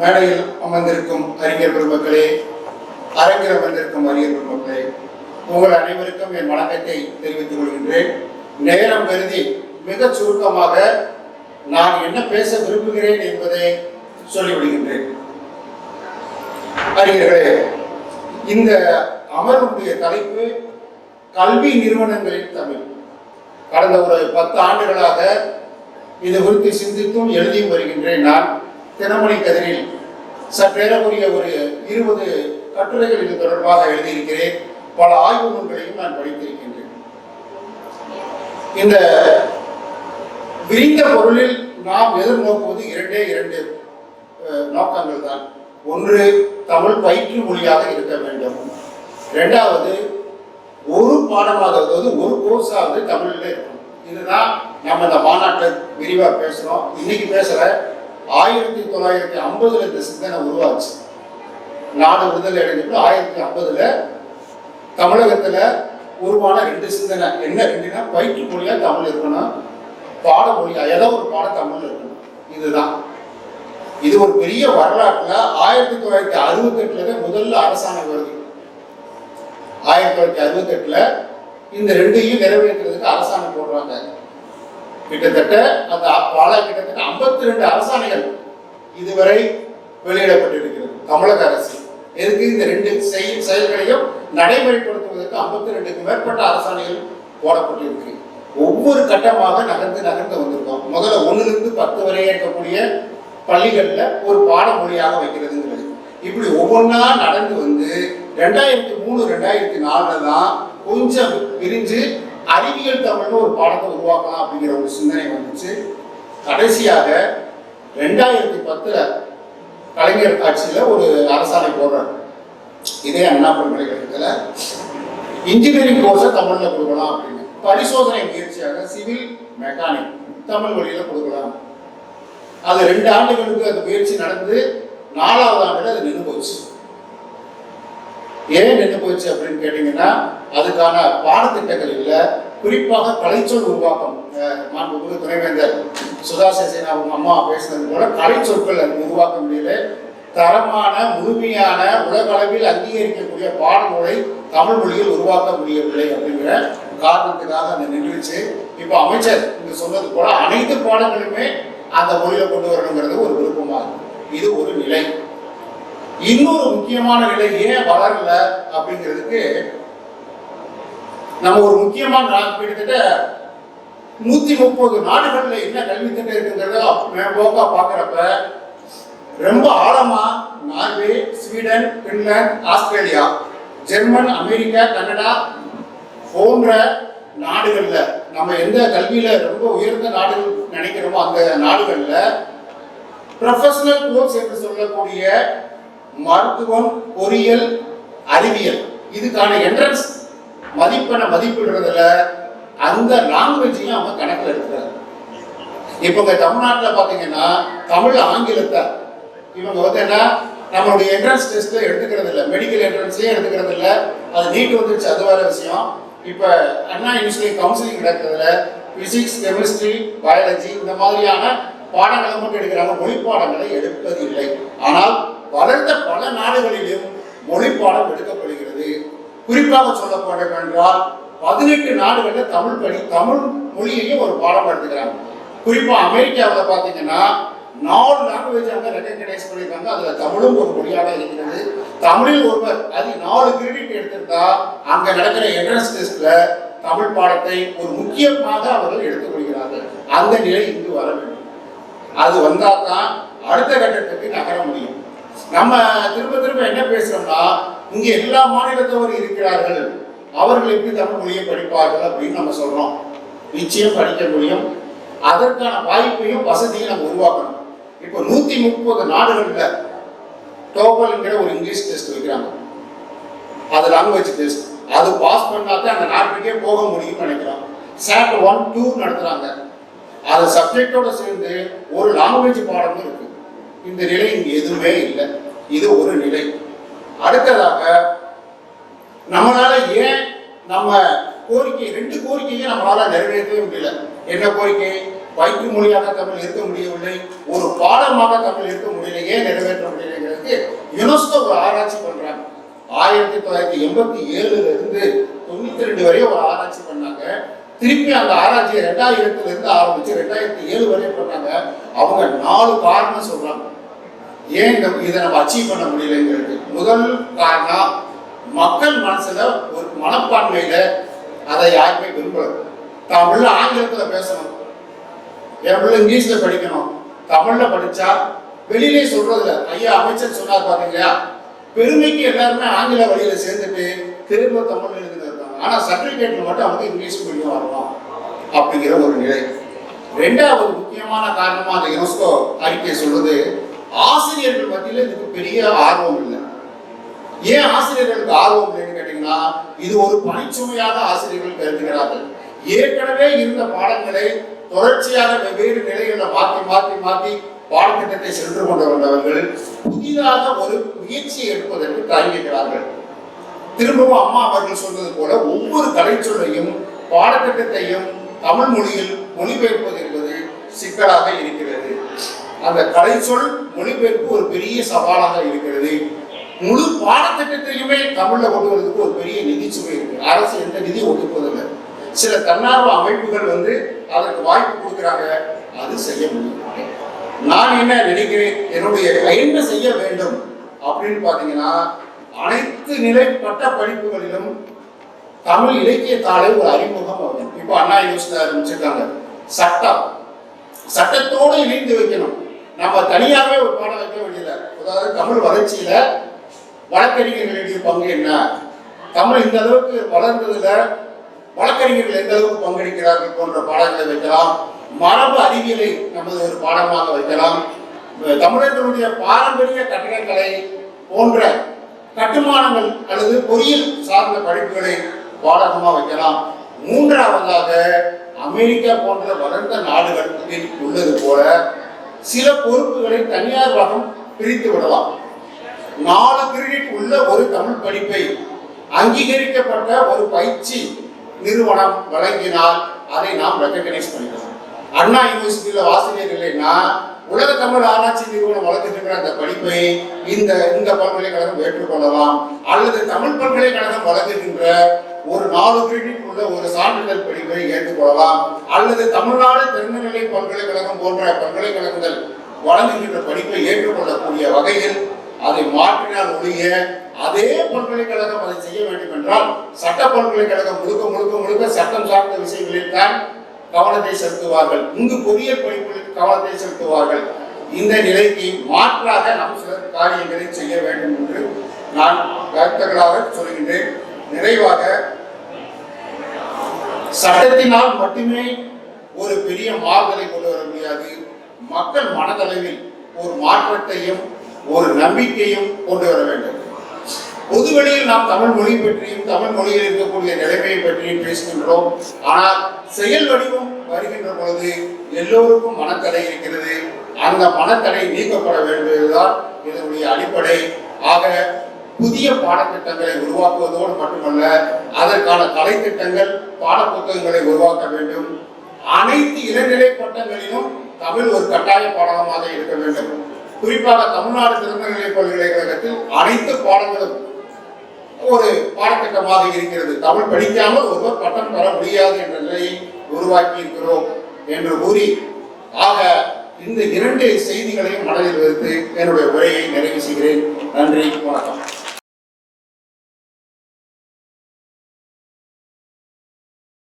மேடையில் அமர்ந்திருக்கும் அறிஞர் பெருமக்களே அரங்கில் அமர்ந்திருக்கும் அறிஞர் பெருமக்களே உங்கள் அனைவருக்கும் என் வணக்கத்தை தெரிவித்துக் கொள்கின்றேன். நேரம் கருதி மிக சுருக்கமாக நான் என்ன பேச விரும்புகிறேன் என்பதை சொல்லிவிடுகின்றேன் அறிஞர்களே இந்த அமர்வுடைய தலைப்பு கல்வி நிறுவனங்களின் தமிழ். கடந்த ஒரு பத்து ஆண்டுகளாக இது குறித்து சிந்தித்தும் எழுதியும் வருகின்றேன் நான். தினமொழி கதிரில் சற்றேறக்குரிய ஒரு இருபது கட்டுரைகள் இது தொடர்பாக எழுதியிருக்கிறேன். பல ஆய்வு நூல்களையும் நான் படித்திருக்கின்றேன். இந்த விரிந்த பொருளில் நாம் எதிர்நோக்குவது இரண்டே இரண்டு நோக்கங்கள் தான். ஒன்று தமிழ் பயிற்று மொழியாக இருக்க வேண்டும். இரண்டாவது ஒரு பாடமாக அதாவது ஒரு கோர்ஸாவது தமிழில் இருக்கணும். இதுதான் நம்ம இந்த மாநாட்டில் விரிவாக பேசுகிறோம் இன்னைக்கு பேசுகிற ஆயிரத்தி தொள்ளாயிரத்தி ஐம்பதுல இந்த சிந்தனை உருவாச்சு. நாடு விடுதலை அடைஞ்சிட்டு ஆயிரத்தி ஐம்பதுல தமிழகத்துல உருவான ரெண்டு சிந்தனை. என்ன ரெண்டுனா பயிற்று மொழியா தமிழ் இருக்கணும் பாட மொழியா ஏதோ ஒரு பாட தமிழ் இருக்கணும். இதுதான். இது ஒரு பெரிய வரலாற்றுல ஆயிரத்தி தொள்ளாயிரத்தி அறுபத்தி எட்டுல முதல்ல அரசாணை வருது. ஆயிரத்தி தொள்ளாயிரத்தி அறுபத்தி எட்டுல இந்த ரெண்டையும் நிறைவேற்றுறதுக்கு அரசாணை போடுறாங்க. கிட்டத்தட்ட அந்த பல கிட்டத்தட்ட ஐம்பத்தி ரெண்டு அரசாணைகள் இதுவரை வெளியிடப்பட்டிருக்கிறது. தமிழக அரசு. எதுக்கு இந்த ரெண்டு செயல் செயல்களையும் நடைமுறைப்படுத்துவதற்கு ஐம்பத்தி ரெண்டுக்கு மேற்பட்ட அரசாணைகள் போடப்பட்டிருக்கு. ஒவ்வொரு கட்டமாக நகர்ந்து நகர்ந்து வந்திருக்கோம். முதல்ல ஒன்றுலேருந்து பத்து வரை இருக்கக்கூடிய பள்ளிகளில் ஒரு பாடமொழியாக வைக்கிறதுங்கிறது. இப்படி ஒவ்வொன்றா நடந்து வந்து ரெண்டாயிரத்தி மூணு ரெண்டாயிரத்தி நாலுல தான் கொஞ்சம் பிரிஞ்சு அறிவியல் தமிழ்னு ஒரு பாடத்தை உருவாக்கலாம் அப்படிங்கிற ஒரு சிந்தனை வந்துச்சு. கடைசியாக ரெண்டாயிரத்தி பத்துல கலைஞர் ஆட்சியில ஒரு அரசாணை போடுறாரு. இதே அண்ணா பல்கலைக்கழகத்துல இன்ஜினியரிங் கோர்ஸை தமிழ்ல கொடுக்கலாம் அப்படின்னு. பரிசோதனை முயற்சியாக சிவில் மெக்கானிக் தமிழ் வழியில கொடுக்கலாம். அது ரெண்டு ஆண்டுகளுக்கு அந்த முயற்சி நடந்து நாலாவது ஆண்டுல அது நின்று போச்சு. ஏன் நின்று போச்சு அப்படின்னு கேட்டீங்கன்னா அதுக்கான பாடத்திட்டங்கள் இல்லை குறிப்பாக கலைச்சொல் உருவாக்கம் மாண்புமிகு துணைவேந்தர் சுதா சேசேனா அவங்க அம்மா பேசுனது போல கலைச்சொற்கள் அது உருவாக்க முடியல தரமான முழுமையான உலக அளவில் அங்கீகரிக்கக்கூடிய பாடநூலை தமிழ் மொழியில் உருவாக்க முடியவில்லை அப்படிங்கிற காரணத்துக்காக அந்த நிகழ்ச்சி. இப்போ அமைச்சர் இங்க சொன்னது போல அனைத்து பாடங்களுமே அந்த மொழியில கொண்டு வரணுங்கிறது ஒரு விருப்பமாகும். இது ஒரு நிலை. இன்னொரு முக்கியமான நிலை ஏன் வளரல அப்படிங்கிறதுக்கு நம்ம ஒரு முக்கியமான நா- கிட்டத்தட்ட நூத்தி முப்பது நாடுகள்ல என்ன கல்வி திட்டம் இருக்குங்கிறத போக்கா பாக்குறப்ப ரொம்ப ஆழமா Norway Sweden Finland Australia German America Canada போன்ற நாடுகள்ல நம்ம எந்த கல்வியில ரொம்ப உயர்ந்த நாடுகள் நினைக்கிறோமோ அந்த நாடுகள்ல ப்ரொஃபஷனல் கோர்ஸ் என்று சொல்லக்கூடிய மருத்துவம் பொறியியல் அறிவியல் இதுக்கான என்ட்ரன்ஸ் மதிப்பெண்ணை மதிப்பிடுறதுல அந்த லாங்குவேஜையும் அவங்க கணக்கில் எடுக்கிறாங்க இப்போ இந்த தமிழ்நாட்டில் பார்த்தீங்கன்னா தமிழ் ஆங்கிலத்தை இவங்க வந்து என்ன நம்மளுடைய என்ட்ரன்ஸ் டெஸ்ட்ல எடுத்துக்கிறது இல்லை. மெடிக்கல் என்ட்ரன்ஸே எடுத்துக்கிறது இல்லை. அது நீட் வந்துருச்சு அது வேற விஷயம். இப்போ அண்ணா யூனிவர்சிட்டி கவுன்சிலிங் நடக்கிறதுல பிசிக்ஸ் கெமிஸ்ட்ரி பயாலஜி இந்த மாதிரியான பாடங்களை மட்டும் எடுக்கிறாங்க. மொழி பாடங்களை எடுப்பதில்லை. ஆனால் வளர்ந்த பல நாடுகளிலும் மொழி பாடம் எடுக்கப்படுகிறது. குறிப்பாக சொல்லப்பட என்றால் பதினெட்டு நாடுகளில் தமிழ் படி தமிழ் மொழியையும் ஒரு பாடம் எடுத்துக்கிறாங்க குறிப்பாக அமெரிக்காவில் பார்த்தீங்கன்னா நாலு லாங்குவேஜ் அவங்க ரெக்கக்னைஸ் பண்ணியிருக்காங்க. அதில் தமிழும் ஒரு மொழியாக இருக்கிறது. தமிழில் ஒருவர் அது நாலு கிரெடிட் எடுத்திருந்தா அங்கே நடக்கிற என்ட்ரன்ஸ் டெஸ்ட்ல தமிழ் பாடத்தை ஒரு முக்கியமாக அவர்கள் எடுத்துக்கொள்கிறார்கள் அந்த நிலை இங்கு வர வேண்டும். அது வந்தால் தான் அடுத்த கட்டத்துக்கு நகர முடியும். நம்ம திரும்ப திரும்ப என்ன பேசுறோம்னா இங்கே எல்லா மாநிலத்தவர் இருக்கிறார்கள். அவர்கள் எப்படி தமிழ் மொழியை படிப்பார்கள் அப்படின்னு நம்ம சொல்றோம். நிச்சயம் படிக்க முடியும். அதற்கான வாய்ப்பையும் வசதியும் நம்ம உருவாக்கணும். இப்போ நூத்தி முப்பது நாடுகள்ல டோபல்ங்கிற ஒரு இங்கிலீஷ் டெஸ்ட் வைக்கிறாங்க. அது லாங்குவேஜ் டெஸ்ட் அது பாஸ் பண்ணாதான் அந்த நாட்டுக்கே போக முடியும்னு நினைக்கிறோம். சாட் ஒன் டூ நடத்துறாங்க. அது சப்ஜெக்டோட சேர்ந்து ஒரு லாங்குவேஜ் பாடமும் இருக்கு. இந்த நிலை இங்கே எதுவுமே இல்லை. இது ஒரு நிலை. அடுத்ததாக நம்மளால ஏன் நம்ம கோரிக்கை ரெண்டு கோரிக்கையை நம்மளால நிறைவேற்றவே முடியல? என்ன கோரிக்கை? பயிற்று மொழியாக தமிழ் இருக்க முடியவில்லை. ஒரு பாடமாக தமிழ் இருக்க முடியல. ஏன் நிறைவேற்ற முடியலைங்கிறதுக்கு யுனெஸ்கோ ஒரு ஆராய்ச்சி பண்றாங்க. ஆயிரத்தி தொள்ளாயிரத்தி எண்பத்தி ஏழுல இருந்து தொண்ணூத்தி ரெண்டு வரை ஒரு ஆராய்ச்சி பண்ணாங்க. திருப்பி அந்த ஆராய்ச்சியை ரெண்டாயிரத்துல இருந்து ஆரம்பிச்சு ரெண்டாயிரத்தி ஏழு வரை பண்ணாங்க. அவங்க நாலு காரணம் சொல்றாங்க. ஏன் இதை நம்ம அச்சீவ் பண்ண முடியலைங்கிறது? முதல் காரணம் மக்கள் மனசுல ஒரு மனப்பான்மையில அதை யாருமே விரும்பல தமிழ்ல ஆங்கிலத்துல பேசணும். என் இங்கிலீஷ்ல படிக்கணும். தமிழ்ல படிச்சா வெளியிலே சொல்றதுல ஐயா அமைச்சர் சொன்னார் பாத்தீங்களா? பெருமைக்கு எல்லாருமே ஆங்கில வழியில சேர்ந்துட்டு திரும்ப தமிழ் எழுதுன்னு ஆனா சர்டிபிகேட்ல மட்டும் அவங்க இங்கிலீஷ் மீடியம் வரணும் அப்படிங்கிற ஒரு நிலை. ரெண்டாவது முக்கியமான காரணமா அந்த யுனெஸ்கோ அறிக்கை சொல்றது ஆசிரியர்கள் மத்தியில இதுக்கு பெரிய ஆர்வம் இல்லை. ஏன் ஆசிரியர்களுக்கு ஆர்வம் இல்லைன்னு கேட்டீங்கன்னா இது ஒரு பணிச்சுமையாக ஆசிரியர்கள் கருதுகிறார்கள். ஏற்கனவே இருந்த பாடங்களை தொடர்ச்சியாக வெவ்வேறு நிலைகளில் மாற்றி மாற்றி மாற்றி பாடத்திட்டத்தை சென்று கொண்டு வந்தவர்கள் புதிதாக ஒரு முயற்சியை எடுப்பதற்கு தயங்குகிறார்கள் திரும்பவும் அம்மா அவர்கள் சொன்னது போல ஒவ்வொரு கலைச்சொல்லையும் பாடத்திட்டத்தையும் தமிழ் மொழியில் மொழிபெயர்ப்பது என்பது சிக்கலாக இருக்கிறது. அந்த கலைச்சொல் மொழிபெயர்ப்பு ஒரு பெரிய சவாலாக இருக்கிறது. முழு பாடத்திட்டத்தையுமே தமிழ்ல கொண்டு வரதுக்கு ஒரு பெரிய நிதிச்சுமை இருக்கு. அரசு எந்த நிதி ஒதுக்குவதில்லை. சில தன்னார்வ அமைப்புகள் வந்து அதற்கு வாய்ப்பு கொடுக்குறாங்க. அது செய்ய முடியும் நான் என்ன நினைக்கிறேன்? என்னுடைய என்ன செய்ய வேண்டும் அப்படின்னு பாத்தீங்கன்னா அனைத்து நிலை பட்ட படிப்புகளிலும் தமிழ் இலக்கியத்தாலே ஒரு அறிமுகம் ஆகும் இப்போ அண்ணா யூனிவர்சிட்டி ஆரம்பிச்சிருக்காங்க. சட்டம். சட்டத்தோடு இணைந்து வைக்கணும். நம்ம தனியாகவே ஒரு பாடம் வைக்க வேண்டியதில்லை அதாவது தமிழ் வளர்ச்சியில வழக்கறிஞர்களுடைய பங்கு என்ன? தமிழ் இந்த அளவுக்கு வளர்ந்ததுல வழக்கறிஞர்கள் எந்த அளவுக்கு பங்கெடுக்கிறார்கள் போன்ற பாடங்களை வைக்கலாம். மரபு அறிவியலை நமது ஒரு பாடமாக வைக்கலாம். தமிழர்களுடைய பாரம்பரிய கட்டிடக்கலை போன்ற கட்டுமானங்கள் அல்லது பொறியியல் சார்ந்த படிப்புகளை பாடகமாக வைக்கலாம். மூன்றாவதாக அமெரிக்கா போன்ற வளர்ந்த நாடுகளுக்கு உள்ளது போல சில பொறுப்புகளை தனியார் வகம் பிரித்து விடலாம். நாலு கிரெடிட் உள்ள ஒரு தமிழ் படிப்பை அங்கீகரிக்கப்பட்ட ஒரு பயிற்சி நிறுவனம் வழங்கினால் அதை நாம் ரெக்கக்னைஸ் பண்ணிக்கலாம். அண்ணா யூனிவர்சிட்டியில் ஆசிரியர் இல்லைன்னா உலக தமிழ் ஆராய்ச்சி நிறுவனம் வழங்குகின்ற அந்த படிப்பை இந்த இந்த பல்கலைக்கழகம் ஏற்றுக்கொள்ளலாம். அல்லது தமிழ் பல்கலைக்கழகம் வழங்குகின்ற ஒரு நாலு கிரெடிட் உள்ள ஒரு சான்றிதழ் படிப்பை ஏற்றுக்கொள்ளலாம். அல்லது தமிழ்நாடு திறந்தநிலை போன்ற பல்கலைக்கழகங்கள் வழங்குகின்ற படிப்பை ஏற்றுக்கொள்ளக்கூடிய வகையில் அதை மாற்றினால் ஒழிய அதே பல்கலைக்கழகம் அதை செய்ய வேண்டும் என்றால் சட்ட பல்கலைக்கழகம் முழுக்க முழுக்க முழுக்க சட்டம் சார்ந்த விஷயங்களில் தான் கவனத்தை செலுத்துவார்கள். இங்கு பொறியியல் படிப்புகளில் கவனத்தை செலுத்துவார்கள். இந்த நிலைக்கு மாற்றாக நாம் சில காரியங்களை செய்ய வேண்டும் என்று நான் கருத்துக்களாக சொல்கின்றேன். நிறைவாக சட்டத்தினால் மட்டுமே ஒரு பெரிய மாறுதலை கொண்டு வர முடியாது. மக்கள் மனதளவில் ஒரு மாற்றத்தையும் ஒரு நம்பிக்கையும் கொண்டு வர வேண்டும். பொதுவெளியில் நாம் தமிழ் மொழி பற்றியும் தமிழ் மொழியில் இருக்கக்கூடிய நிலைமையை பற்றியும் பேசுகின்றோம். ஆனால் செயல் வடிவம் வருகின்ற பொழுது எல்லோருக்கும் மனத்தடை இருக்கிறது. அந்த மனத்தடை நீக்கப்பட வேண்டியதுதான் இதனுடைய அடிப்படை. ஆக புதிய பாடத்திட்டங்களை உருவாக்குவதோடு மட்டுமல்ல அதற்கான கலைத்திட்டங்கள் பாடப்புத்தகங்களை உருவாக்க வேண்டும். அனைத்து இளநிலை பட்டங்களிலும் தமிழ் ஒரு கட்டாய பாடமாக இருக்க வேண்டும். குறிப்பாக தமிழ்நாடு திறந்தநிலை பல்கலைக்கழகத்தில் அனைத்து பாடங்களும் ஒரு பாடத்திட்டமாக இருக்கிறது. தமிழ் படிக்காமல் ஒருவர் பட்டம் பெற முடியாது என்ற நிலையை உருவாக்கி இருக்கிறோம் என்று கூறி ஆக இந்த இரண்டு செய்திகளையும் மனதில் வைத்து என்னுடைய உரையை நிறைவு செய்கிறேன். நன்றி வணக்கம்.